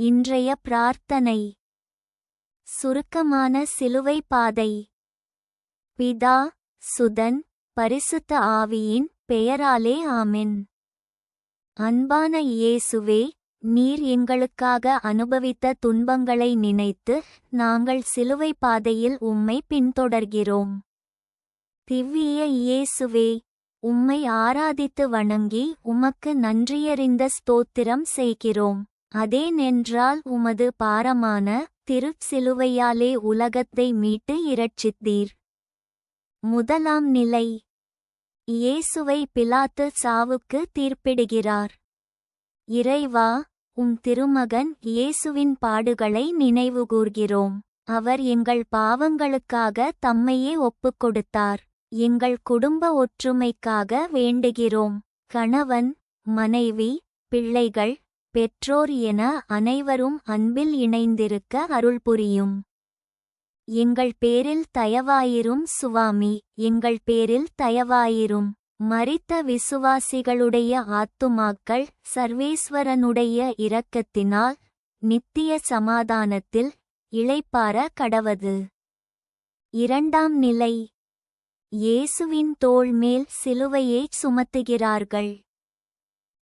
இன்றைய பிரார்த்தனை. சுருக்கமான சிலுவை பாதை. பிதா சுதன் பரிசுத்த ஆவியின் பெயராலே ஆமென். அன்பான இயேசுவே நீர் எங்களுக்காக அனுபவித்த துன்பங்களை நினைத்து நாங்கள் சிலுவை பாதையில் உம்மை பின்தொடர்கிறோம். திவ்விய இயேசுவே உம்மை ஆராதித்து வணங்கி உமக்கு நன்றியறிந்த ஸ்தோத்திரம் செய்கிறோம். அதேனென்றால் உமது பாரமான திருச்சிலுவையாலே உலகத்தை மீட்டு இரட்சித்தீர். முதலாம் நிலை. இயேசுவை பிலாத்து சாவுக்கு தீர்ப்பிடுகிறார். இறைவா உம் திருமகன் இயேசுவின் பாடுகளை நினைவுகூர்கிறோம். அவர் எங்கள் பாவங்களுக்காக தம்மையே ஒப்புக் கொடுத்தார் எங்கள் குடும்ப ஒற்றுமைக்காக வேண்டுகிறோம். கணவன் மனைவி பிள்ளைகள் பெற்றோர் என அனைவரும் அன்பில் இணைந்திருக்க அருள் புரியும். எங்கள் பேரில் தயவாயிரும் சுவாமி எங்கள் பேரில் தயவாயிரும். மறித்த விசுவாசிகளுடைய ஆத்துமாக்கள் சர்வேஸ்வரனுடைய இரக்கத்தினால் நித்திய சமாதானத்தில் இளைப்பார கடவது. இரண்டாம் நிலை. இயேசுவின் தோள் மேல் சுமத்துகிறார்கள்.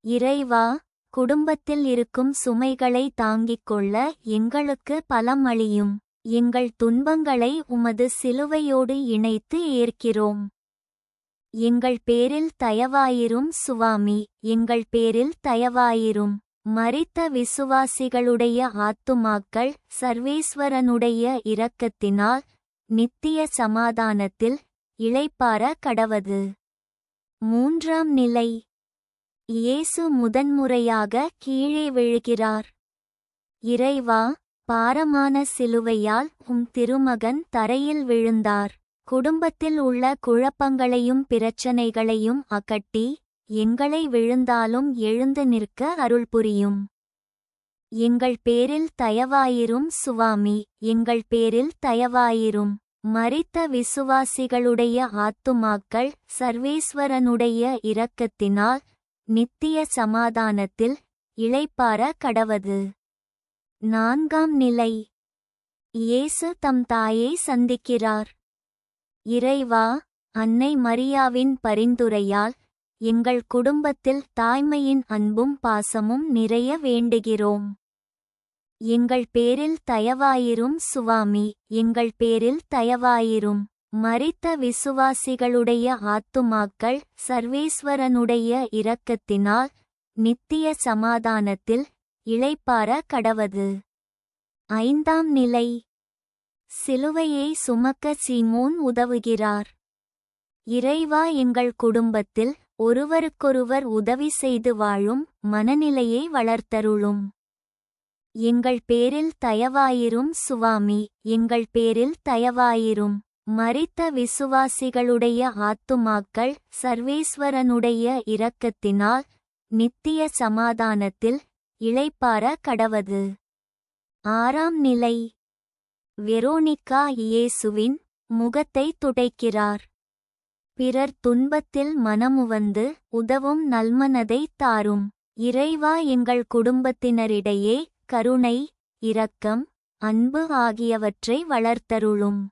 இறைவா குடும்பத்தில் இருக்கும் சுமைகளை தாங்கிக் கொள்ள எங்களுக்கு பலம் அளியும் எங்கள் துன்பங்களை உமது சிலுவையோடு இணைத்து ஏற்கிறோம். எங்கள் பேரில் தயவாயிரும் சுவாமி எங்கள் பேரில் தயவாயிரும். மரித்த விசுவாசிகளுடைய ஆத்துமாக்கள் சர்வேஸ்வரனுடைய இரக்கத்தினால் நித்திய சமாதானத்தில் இளைப்பார கடவது. மூன்றாம் நிலை. இயேசு முதன்முறையாக கீழே விழுகிறார். இறைவா பாரமான சிலுவையால் உம் திருமகன் தரையில் விழுந்தார். குடும்பத்தில் உள்ள குழப்பங்களையும் பிரச்சனைகளையும் அகட்டி எங்களை விழுந்தாலும் எழுந்து நிற்க அருள் புரியும். எங்கள் பேரில் தயவாயிரும் சுவாமி எங்கள் பேரில் தயவாயிரும். மறித்த விசுவாசிகளுடைய ஆத்துமாக்கள் சர்வேஸ்வரனுடைய இரக்கத்தினால் நித்திய சமாதானத்தில் இளைப்பார கடவது. நான்காம் நிலை. இயேசு தம் தாயை சந்திக்கிறார். இறைவா அன்னை மரியாவின் பரிந்துரையால் எங்கள் குடும்பத்தில் தாய்மையின் அன்பும் பாசமும் நிறைய வேண்டுகிறோம். எங்கள் பேரில் தயவாயிரும் சுவாமி எங்கள் பேரில் தயவாயிரும். மறித்த விசுவாசிகளுடைய ஆத்துமாக்கள் சர்வேஸ்வரனுடைய இரக்கத்தினால் நித்திய சமாதானத்தில் இளைப்பார கடவது. ஐந்தாம் நிலை. சிலுவையை சுமக்க சீமோன் உதவுகிறார். இறைவா எங்கள் குடும்பத்தில் ஒருவருக்கொருவர் உதவி செய்து வாழும் மனநிலையை வளர்த்தருளும். எங்கள் பேரில் தயவாயிரும் சுவாமி எங்கள் பேரில் தயவாயிரும். மரித்த விசுவாசிகளுடைய ஆத்துமாக்கள் சர்வேஸ்வரனுடைய இரக்கத்தினால் நித்திய சமாதானத்தில் இளைப்பார கடவது. ஆறாம் நிலை. வெரோனிக்கா இயேசுவின் முகத்தை துடைக்கிறார். பிறர் துன்பத்தில் மனமுவந்து உதவும் நல்மனதை தாரும். இறைவா எங்கள் குடும்பத்தினரிடையே கருணை இரக்கம் அன்பு ஆகியவற்றை வளர்த்தருளும்.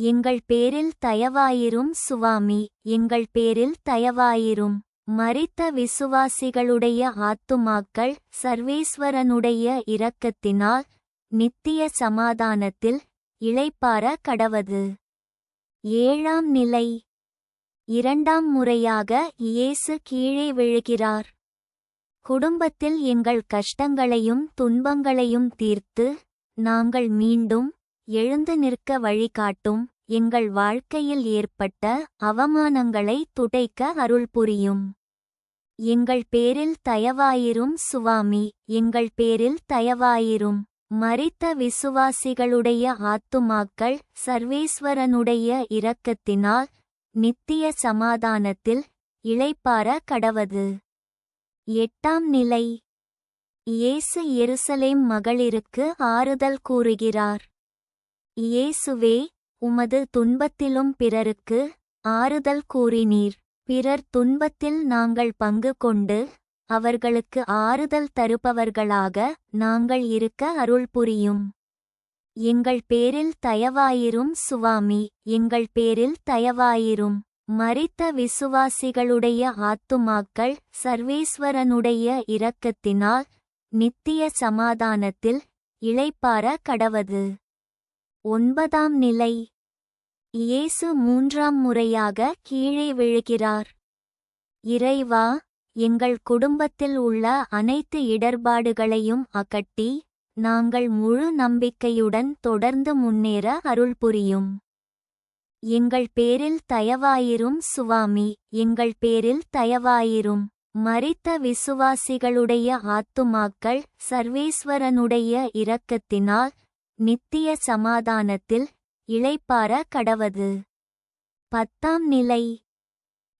எங்கள் பேரில் தயவாயிரும் சுவாமி எங்கள் பேரில் தயவாயிரும். மரித்த விசுவாசிகளுடைய ஆத்துமாக்கள் சர்வேஸ்வரனுடைய இரக்கத்தினால் நித்திய சமாதானத்தில் இளைப்பார கடவது. ஏழாம் நிலை. இரண்டாம் முறையாக இயேசு கீழே விழுகிறார். குடும்பத்தில் எங்கள் கஷ்டங்களையும் துன்பங்களையும் தீர்த்து நாங்கள் மீண்டும் எழுந்து நிற்க வழிகாட்டும் எங்கள் வாழ்க்கையில் ஏற்பட்ட அவமானங்களை துடைக்க அருள் புரியும். எங்கள் பேரில் தயவாயிரும் சுவாமி எங்கள் பேரில் தயவாயிரும். மரித்த விசுவாசிகளுடைய ஆத்துமாக்கள் சர்வேஸ்வரனுடைய இரக்கத்தினால் நித்திய சமாதானத்தில் இளைப்பார கடவது. எட்டாம் நிலை. இயேசு எருசலேம் மகளிருக்கு ஆறுதல் கூறுகிறார். இயேசுவே உமது துன்பத்திலும் பிறருக்கு ஆறுதல் கூறினீர். பிறர் துன்பத்தில் நாங்கள் பங்கு கொண்டு அவர்களுக்கு ஆறுதல் தருபவர்களாக நாங்கள் இருக்க அருள் புரியும். எங்கள் பேரில் தயவாயிரும் சுவாமி எங்கள் பேரில் தயவாயிரும். மறித்த விசுவாசிகளுடைய ஆத்துமாக்கள் சர்வேஸ்வரனுடைய இரக்கத்தினால் நித்திய சமாதானத்தில் இளைப்பார கடவது. ஒன்பதாம் நிலை. இயேசு மூன்றாம் முறையாக கீழே விழுகிறார். இறைவா எங்கள் குடும்பத்தில் உள்ள அனைத்து இடர்பாடுகளையும் அகட்டி நாங்கள் முழு நம்பிக்கையுடன் தொடர்ந்து முன்னேற அருள் புரியும். எங்கள் பேரில் தயவாயிரும் சுவாமி எங்கள் பேரில் தயவாயிரும். மறித்த விசுவாசிகளுடைய ஆத்துமாக்கள் சர்வேஸ்வரனுடைய இரக்கத்தினால் நித்திய சமாதானத்தில் இளைப்பார கடவது. பத்தாம் நிலை.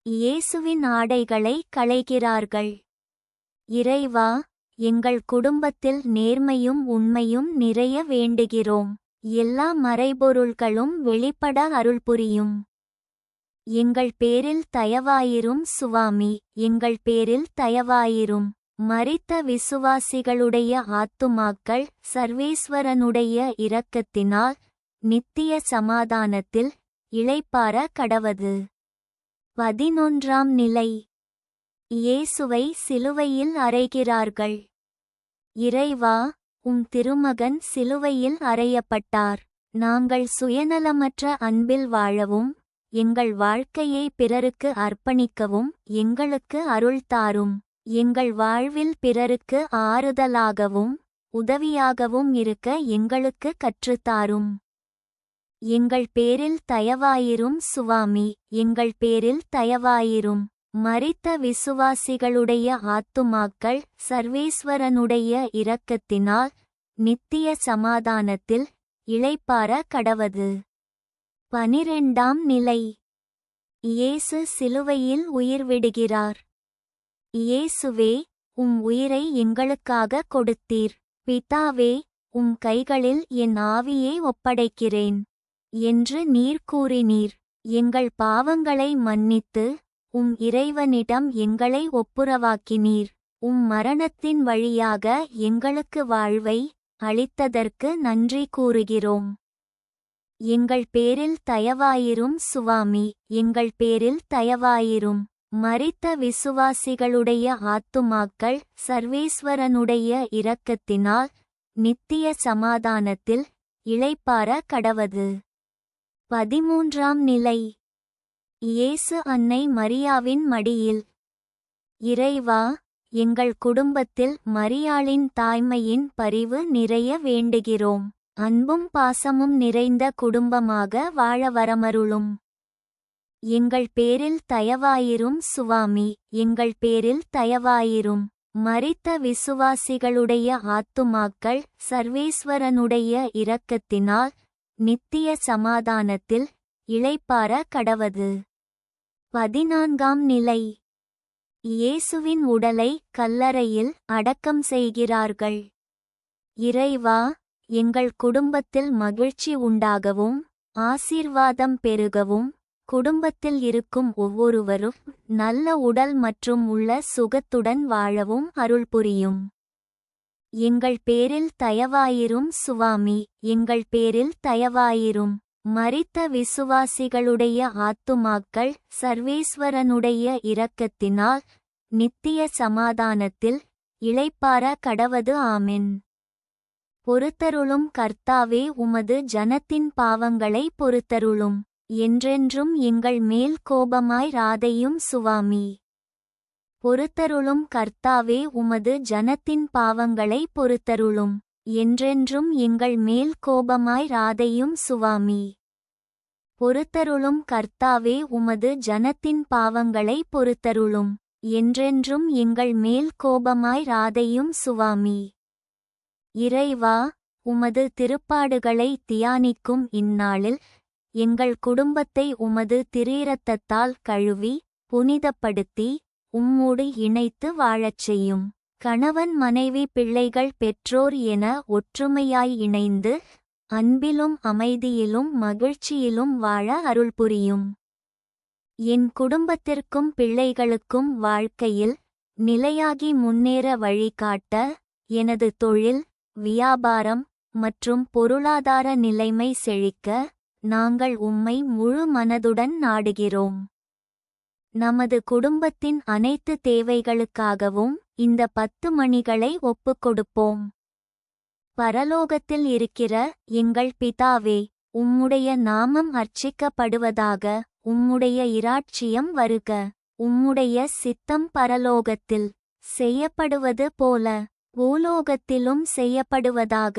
இயேசுவின் ஆடைகளை களைகிறார்கள். இறைவா எங்கள் குடும்பத்தில் நேர்மையும் உண்மையும் நிறைய வேண்டுகிறோம். எல்லா மறைபொருள்களும் வெளிப்பட அருள் புரியும். எங்கள் பேரில் தயவாயிரும் சுவாமி எங்கள் பேரில் தயவாயிரும். மறித்த விசுவாசிகளுடைய ஆத்துமாக்கள் சர்வேஸ்வரனுடைய இரக்கத்தினால் நித்திய சமாதானத்தில் இளைப்பார கடவது. பதினொன்றாம் நிலை. இயேசுவை சிலுவையில் அறைகிறார்கள். இறைவா உம் திருமகன் சிலுவையில் அறையப்பட்டார். நாங்கள் சுயநலமற்ற அன்பில் வாழவும் எங்கள் வாழ்க்கையை பிறருக்கு அர்ப்பணிக்கவும் எங்களுக்கு அருள் தாரும். எங்கள் வாழ்வில் பிறருக்கு ஆறுதலாகவும் உதவியாகவும் இருக்க எங்களுக்கு கற்றுத்தாரும். எங்கள் பேரில் தயவாயிரும் சுவாமி எங்கள் பேரில் தயவாயிரும். மறித்த விசுவாசிகளுடைய ஆத்துமாக்கள் சர்வேஸ்வரனுடைய இரக்கத்தினால் நித்திய சமாதானத்தில் இளைப்பார கடவது. பனிரெண்டாம் நிலை. இயேசு சிலுவையில் உயிர்விடுகிறார் இயேசுவே உம் உயிரை எங்களுக்காக கொடுத்தீர். பிதாவே உம் கைகளில் என் ஆவியை ஒப்படைக்கிறேன். என்று நீர் கூறினீர். எங்கள் பாவங்களை மன்னித்து உம் இறைவனிடம் எங்களை ஒப்புரவாக்கினீர். உம் மரணத்தின் வழியாக எங்களுக்கு வாழ்வை அளித்ததற்கு நன்றி கூறுகிறோம். எங்கள் பேரில் தயவாயிரும் சுவாமி எங்கள் பேரில் தயவாயிரும். மரித்த விசுவாசிகளுடைய ஆத்துமாக்கள் சர்வேஸ்வரனுடைய இரக்கத்தினால் நித்திய சமாதானத்தில் இளைப்பார கடவது. பதிமூன்றாம் நிலை. இயேசு அன்னை மரியாவின் மடியில். இறைவா எங்கள் குடும்பத்தில் மரியாளின் தாய்மையின் பரிவு நிறைய வேண்டுகிறோம். அன்பும் பாசமும் நிறைந்த குடும்பமாக வாழ வரமருளும். எங்கள் பேரில் தயவாயிரும் சுவாமி எங்கள் பேரில் தயவாயிரும். மரித்த விசுவாசிகளுடைய ஆத்துமாக்கள் சர்வேஸ்வரனுடைய இரக்கத்தினால் நித்திய சமாதானத்தில் இளைப்பார கடவது. பதினான்காம் நிலை. இயேசுவின் உடலை கல்லறையில் அடக்கம் செய்கிறார்கள். இறைவா எங்கள் குடும்பத்தில் மகிழ்ச்சி உண்டாகவும் ஆசீர்வாதம் பெருகவும் குடும்பத்தில் இருக்கும் ஒவ்வொருவரும் நல்ல உடல் மற்றும் உள்ள சுகத்துடன் வாழவும் அருள் புரியும். எங்கள் பேரில் தயவாயிரும் சுவாமி எங்கள் பேரில் தயவாயிரும். மறித்த விசுவாசிகளுடைய ஆத்துமாக்கள் சர்வேஸ்வரனுடைய இரக்கத்தினால் நித்திய சமாதானத்தில் இளைப்பார கடவது ஆமென். பொறுத்தருளும் கர்த்தாவே உமது ஜனத்தின் பாவங்களை பொறுத்தருளும். என்றென்றும் எங்கள் மேல் கோபமாய் ராதையும் சுவாமி. பொறுத்தருளும் கர்த்தாவே உமது ஜனத்தின் பாவங்களை பொறுத்தருளும். என்றென்றும் எங்கள் மேல் கோபமாய் ராதையும் சுவாமி. பொறுத்தருளும் கர்த்தாவே உமது ஜனத்தின் பாவங்களை பொறுத்தருளும். என்றென்றும் எங்கள் மேல் கோபமாய் ராதையும் சுவாமி. இறைவா உமது திருப்பாடுகளை தியானிக்கும் இந்நாளில் எங்கள் குடும்பத்தை உமது திரீரத்தத்தால் கழுவி புனிதப்படுத்தி உம்மோடு இணைத்து வாழச் செய்யும். கணவன் மனைவி பிள்ளைகள் பெற்றோர் என ஒற்றுமையாய் இணைந்து அன்பிலும் அமைதியிலும் மகிழ்ச்சியிலும் வாழ அருள் புரியும். என் குடும்பத்திற்கும் பிள்ளைகளுக்கும் வாழ்க்கையில் நிலையாகி முன்னேற வழிகாட்ட எனது தொழில் வியாபாரம் மற்றும் பொருளாதார நிலைமை செழிக்க நாங்கள் உம்மை முழு மனதுடன் நாடுகிறோம். நமது குடும்பத்தின் அனைத்து தேவைகளுக்காகவும் இந்த பத்து மணிகளை ஒப்புக்கொடுப்போம் பரலோகத்தில் இருக்கிற எங்கள் பிதாவே உம்முடைய நாமம் அர்ச்சிக்கப்படுவதாக உம்முடைய இராட்சியம் வருக. உம்முடைய சித்தம் பரலோகத்தில் செய்யப்படுவது போல பூலோகத்திலும் செய்யப்படுவதாக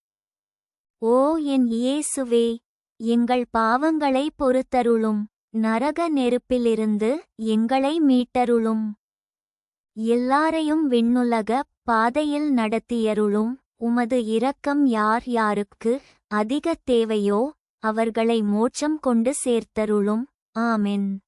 ஓ என் இயேசுவே எங்கள் பாவங்களை பொறுத்தருளும். நரக நெருப்பிலிருந்து எங்களை மீட்டருளும். எல்லாரையும் விண்ணுலக பாதையில் நடத்தியருளும். உமது இரக்கம் யார் யாருக்கு அதிக தேவையோ அவர்களை மோட்சம் கொண்டு சேர்த்தருளும். ஆமென்.